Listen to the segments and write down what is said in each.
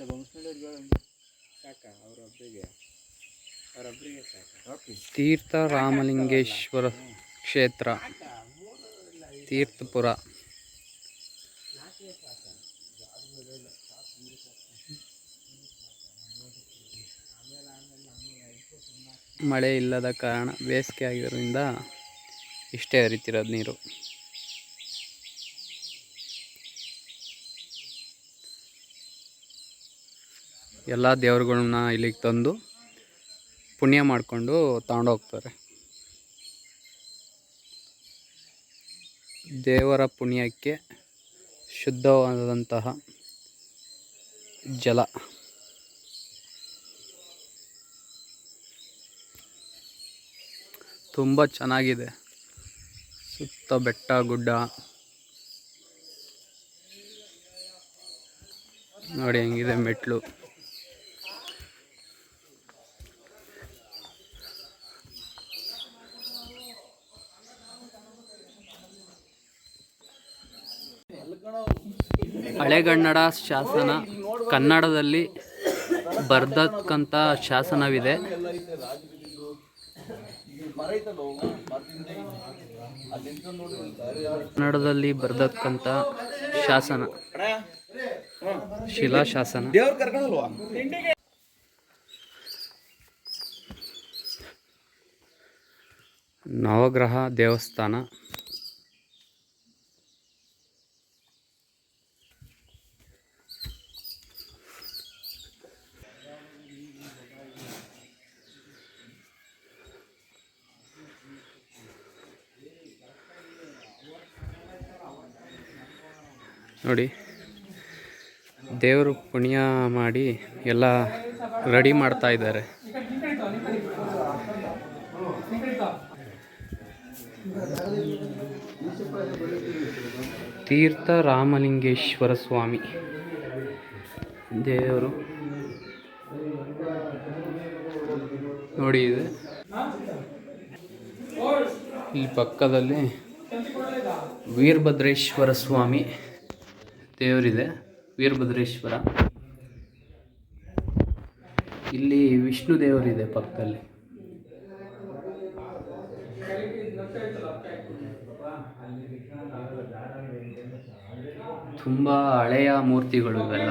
ಇಲ್ಲ ಬೊಮ್ಮಸ್ನಳ್ಳಿಯವ್ರಿಗೆ ಹೇಳೋಣ ಸಾಕ? ಅವರೊಬ್ಬರಿಗೆ ಅವರೊಬ್ಬರಿಗೆ ಸಾಕ? ಓಕೆ ತೀರ್ಥ ರಾಮಲಿಂಗೇಶ್ವರ ಕ್ಷೇತ್ರ. ತೀರ್ಥಪುರ. ಮಳೆ ಇಲ್ಲದ ಕಾರಣ ಬೇಸಿಗೆ ಆಗಿರೋದ್ರಿಂದ ಇಷ್ಟೇ ಹರಿತಿರೋದು ನೀರು. ಎಲ್ಲ ದೇವರುಗಳನ್ನ ಇಲ್ಲಿಗೆ ತಂದು ಪುಣ್ಯ ಮಾಡಿಕೊಂಡು ತಗೊಂಡೋಗ್ತಾರೆ ದೇವರ ಪುಣ್ಯಕ್ಕೆ ಶುದ್ಧವಾದಂತಹ ಜಲ. ತುಂಬ ಚೆನ್ನಾಗಿದೆ. ಸುತ್ತ ಬೆಟ್ಟ, ಗುಡ್ಡ. ನೋಡಿ ಹೆಂಗಿದೆ ಮೆಟ್ಲು. ಹಳೆಗನ್ನಡ ಶಾಸನ ಕನ್ನಡದಲ್ಲಿ ಬರ್ದಕ್ಕಂಥ ಶಾಸನವಿದೆ. ಕನ್ನಡದಲ್ಲಿ ಬರ್ದಕ್ಕಂಥ ಶಾಸನ. ಶಿಲಾಶಾಸನ ಶಾಸನ. ಕರ್ಕೊಂಡಲ್ವಾ ನವಗ್ರಹ ದೇವಸ್ಥಾನ. ನೋಡಿ. ದೇವರು ಪುಣ್ಯ ಮಾಡಿ ಎಲ್ಲ ರೆಡಿ ಮಾಡ್ತಾ ಇದ್ದಾರೆ. ತೀರ್ಥ ರಾಮಲಿಂಗೇಶ್ವರ ಸ್ವಾಮಿ. ದೇವರು. ನೋಡಿ ಇದೆ. ಇಲ್ಲಿ ಪಕ್ಕದಲ್ಲಿ ವೀರಭದ್ರೇಶ್ವರ ಸ್ವಾಮಿ. ದೇವರಿದೆ ವೀರಭದ್ರೇಶ್ವರ. ಇಲ್ಲಿ ವಿಷ್ಣು ದೇವರಿದೆ ಪಕ್ಕದಲ್ಲಿ. ತುಂಬ ಹಳೆಯ ಮೂರ್ತಿಗಳು ಇವೆಲ್ಲ.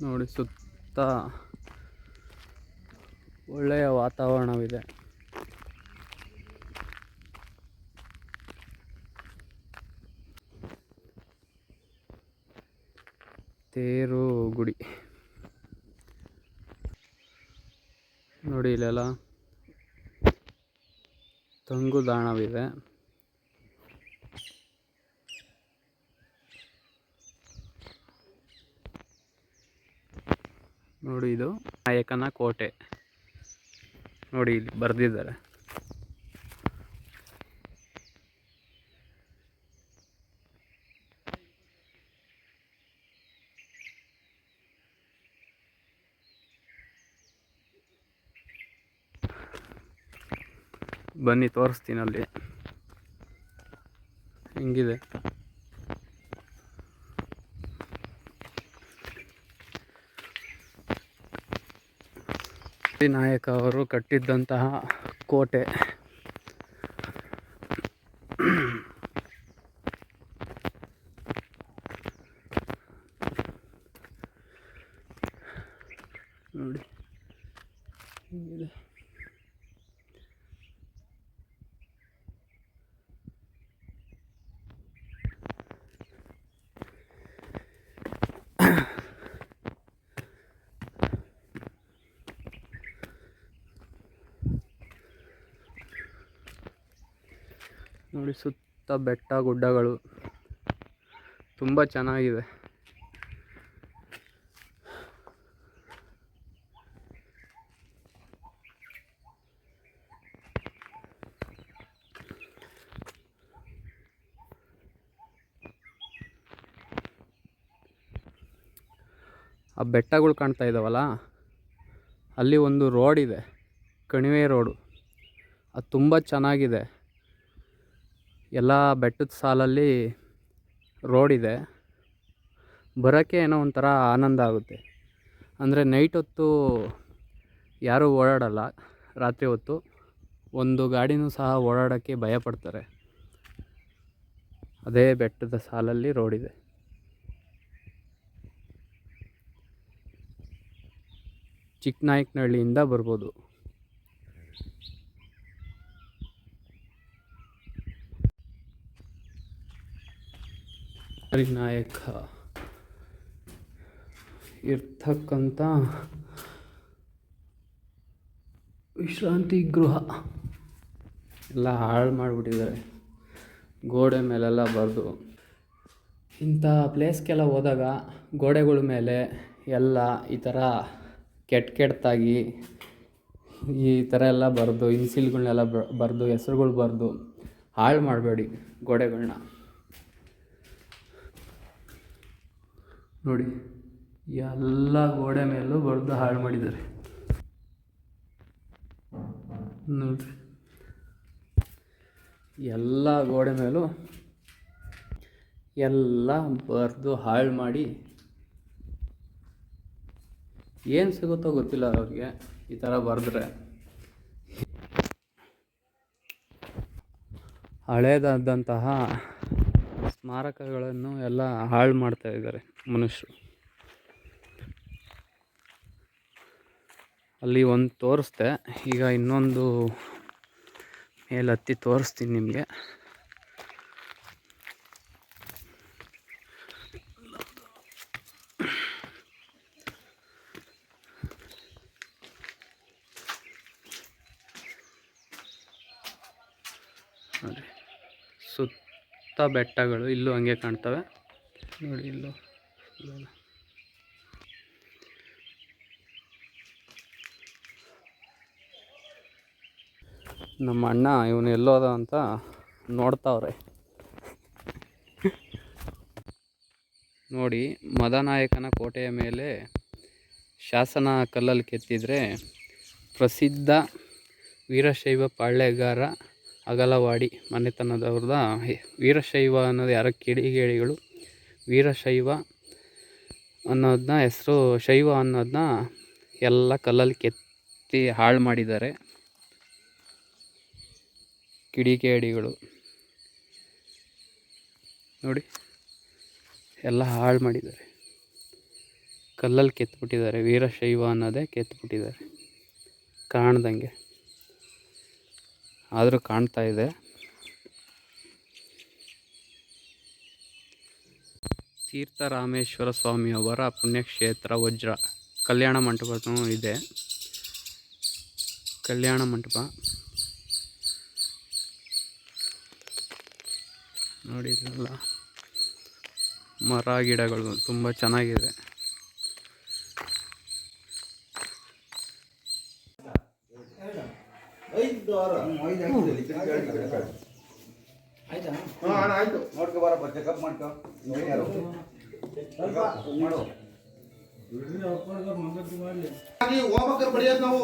ನೋಡಿ ಸುತ್ತ ಒಳ್ಳೆಯ ವಾತಾವರಣವಿದೆ. ತೇರು ಗುಡಿ. ನೋಡಿ ಇಲ್ಲೆಲ್ಲ ತಂಗುದಾಣವಿದೆ ನೋಡಿ ಇದು ನಾಯಕನ ಕೋಟೆ. ನೋಡಿ ಇಲ್ಲಿ ಬರೆದಿದ್ದಾರೆ. ಬನ್ನಿ ತೋರಿಸ್ತೀನಿ ಅಲ್ಲಿ. ಹೆಂಗಿದೆ. ನಾಯಕ ಅವರು ಕಟ್ಟಿದ್ದಂತಹ ಕೋಟೆ ನೋಡಿ ಹೀಗಿದೆ ನೋಡಿ ಸುತ್ತ ಬೆಟ್ಟ ಗುಡ್ಡಗಳು ತುಂಬ ಚೆನ್ನಾಗಿದೆ. ಆ ಬೆಟ್ಟಗಳು ಕಾಣ್ತಾ ಇದ್ದಾವಲ್ಲ ಅಲ್ಲಿ ಒಂದು ರೋಡ್ ಇದೆ, ಕಣಿವೆ ರೋಡು. ಅದು ತುಂಬ ಚೆನ್ನಾಗಿದೆ. ಎಲ್ಲ ಬೆಟ್ಟದ ಸಾಲಲ್ಲಿ ರೋಡ್ ಇದೆ. ಬರೋಕ್ಕೆ ಏನೋ ಒಂಥರ ಆನಂದ ಆಗುತ್ತೆ. ಅಂದರೆ ನೈಟ್ ಹೊತ್ತು ಯಾರೂ ಓಡಾಡಲ್ಲ, ರಾತ್ರಿ ಹೊತ್ತು ಒಂದು ಗಾಡಿನೂ ಸಹ ಓಡಾಡೋಕ್ಕೆ ಭಯಪಡ್ತಾರೆ ಅದೇ ಬೆಟ್ಟದ ಸಾಲಲ್ಲಿ ರೋಡ್ ಇದೆ. ಚಿಕ್ಕನಾಯಕನಹಳ್ಳಿಯಿಂದ ಬರ್ಬೋದು. ನಾಯಕ ಇರ್ತಕ್ಕಂಥ ವಿಶ್ರಾಂತಿ ಗೃಹ. ಎಲ್ಲ ಹಾಳು ಮಾಡಿಬಿಟ್ಟಿದ್ದಾರೆ. ಗೋಡೆ ಮೇಲೆಲ್ಲ ಬರೆದು. ಇಂಥ ಪ್ಲೇಸ್ಗೆಲ್ಲ ಹೋದಾಗ ಗೋಡೆಗಳ ಮೇಲೆ ಎಲ್ಲ ಈ ಥರ ಕೆಟ್ಟ ಕೆಟ್ಟದಾಗಿ ಈ ಥರ ಎಲ್ಲ ಬರೆದು ಇನ್ಸಿಲ್ಗಳನ್ನೆಲ್ಲ ಬರೆದು, ಹೆಸ್ರುಗಳು ಬರೆದು ಹಾಳು ಮಾಡಬೇಡಿ ಗೋಡೆಗಳನ್ನ ನೋಡಿ, ಎಲ್ಲ ಗೋಡೆ ಮೇಲೂ ಬರೆದು ಹಾಳು ಮಾಡಿದ್ದಾರೆ. ನೋಡ್ರಿ. ಎಲ್ಲ ಗೋಡೆ ಮೇಲೂ ಎಲ್ಲ ಬರೆದು ಹಾಳು ಮಾಡಿ ಏನು ಸಿಗುತ್ತೋ ಗೊತ್ತಿಲ್ಲ ಅವ್ರಿಗೆ ಈ ಥರ ಬರೆದ್ರೆ. ಹಳೇದಾದಂತಹ ಸ್ಮಾರಕಗಳನ್ನು ಎಲ್ಲ ಹಾಳು ಮಾಡ್ತಾ ಇದ್ದಾರೆ ಮನುಷ್ಯರು. ಅಲ್ಲಿ ಒಂದು ತೋರಿಸ್ದೆ, ಈಗ ಇನ್ನೊಂದು ಮೇಲೆ ಹತ್ತಿ ತೋರಿಸ್ತೀನಿ ನಿಮಗೆ ನೋಡಿ ಸುತ್ತ ಬೆಟ್ಟಗಳು ಇಲ್ಲೂ ಹಂಗೆ ಕಾಣ್ತವೆ. ನೋಡಿ ಇಲ್ಲೂ. ನಮ್ಮ ಅಣ್ಣ ಇವನು ಎಲ್ಲೋದ ಅಂತ ನೋಡ್ತಾವ್ರೆ. ನೋಡಿ, ಮದನಾಯಕನ ಕೋಟೆಯ ಮೇಲೆ ಶಾಸನ ಕಲ್ಲಲ್ಲಿ ಕೆತ್ತಿದರೆ ಪ್ರಸಿದ್ಧ ವೀರಶೈವ ಪಾಳ್ಯಗಾರ ಅಗಲವಾಡಿ ಮನೆತನದವ್ರದ ವೀರಶೈವ ಅನ್ನೋದು ಯಾರೋ ಕಿಡಿಗೇಡಿಗಳು. ವೀರಶೈವ ಅನ್ನೋದನ್ನ ಹೆಸರು ಶೈವ ಅನ್ನೋದನ್ನ ಎಲ್ಲ ಕಲ್ಲಲ್ಲಿ ಕೆತ್ತಿ ಹಾಳು ಮಾಡಿದ್ದಾರೆ. ಕಿಡಿಗೇಡಿಗಳು. ನೋಡಿ, ಎಲ್ಲ ಹಾಳು ಮಾಡಿದ್ದಾರೆ. ಕಲ್ಲಲ್ಲಿ ಕೆತ್ತಿಬಿಟ್ಟಿದ್ದಾರೆ ವೀರಶೈವ ಅನ್ನೋದೇ ಕೆತ್ತಿಬಿಟ್ಟಿದ್ದಾರೆ ಕಾಣ್ದಂಗೆ. ಆದರೂ ಕಾಣ್ತಾ ಇದೆ. ತೀರ್ಥರಾಮೇಶ್ವರ ಸ್ವಾಮಿಯವರ ಪುಣ್ಯಕ್ಷೇತ್ರ ವಜ್ರ ಕಲ್ಯಾಣ ಮಂಟಪನೂ ಇದೆ. ಕಲ್ಯಾಣ ಮಂಟಪ. ನೋಡಿದ್ರಲ್ಲ? ಮರ ಗಿಡಗಳು, ತುಂಬ ಚೆನ್ನಾಗಿದೆ. ವಾರ. ಆಯ್ತಾ? ಹಾಂ ಆಯ್ತು. ನೋಡ್ಕೊ ಬಾರಪ್ಪ ಚೆಕಪ್ ಮಾಡ್ಕೊ. ಮಾಡು. ಹೋಗ್ಬೇಕಾರೆ ಬಡಿಯೋದು ನಾವು.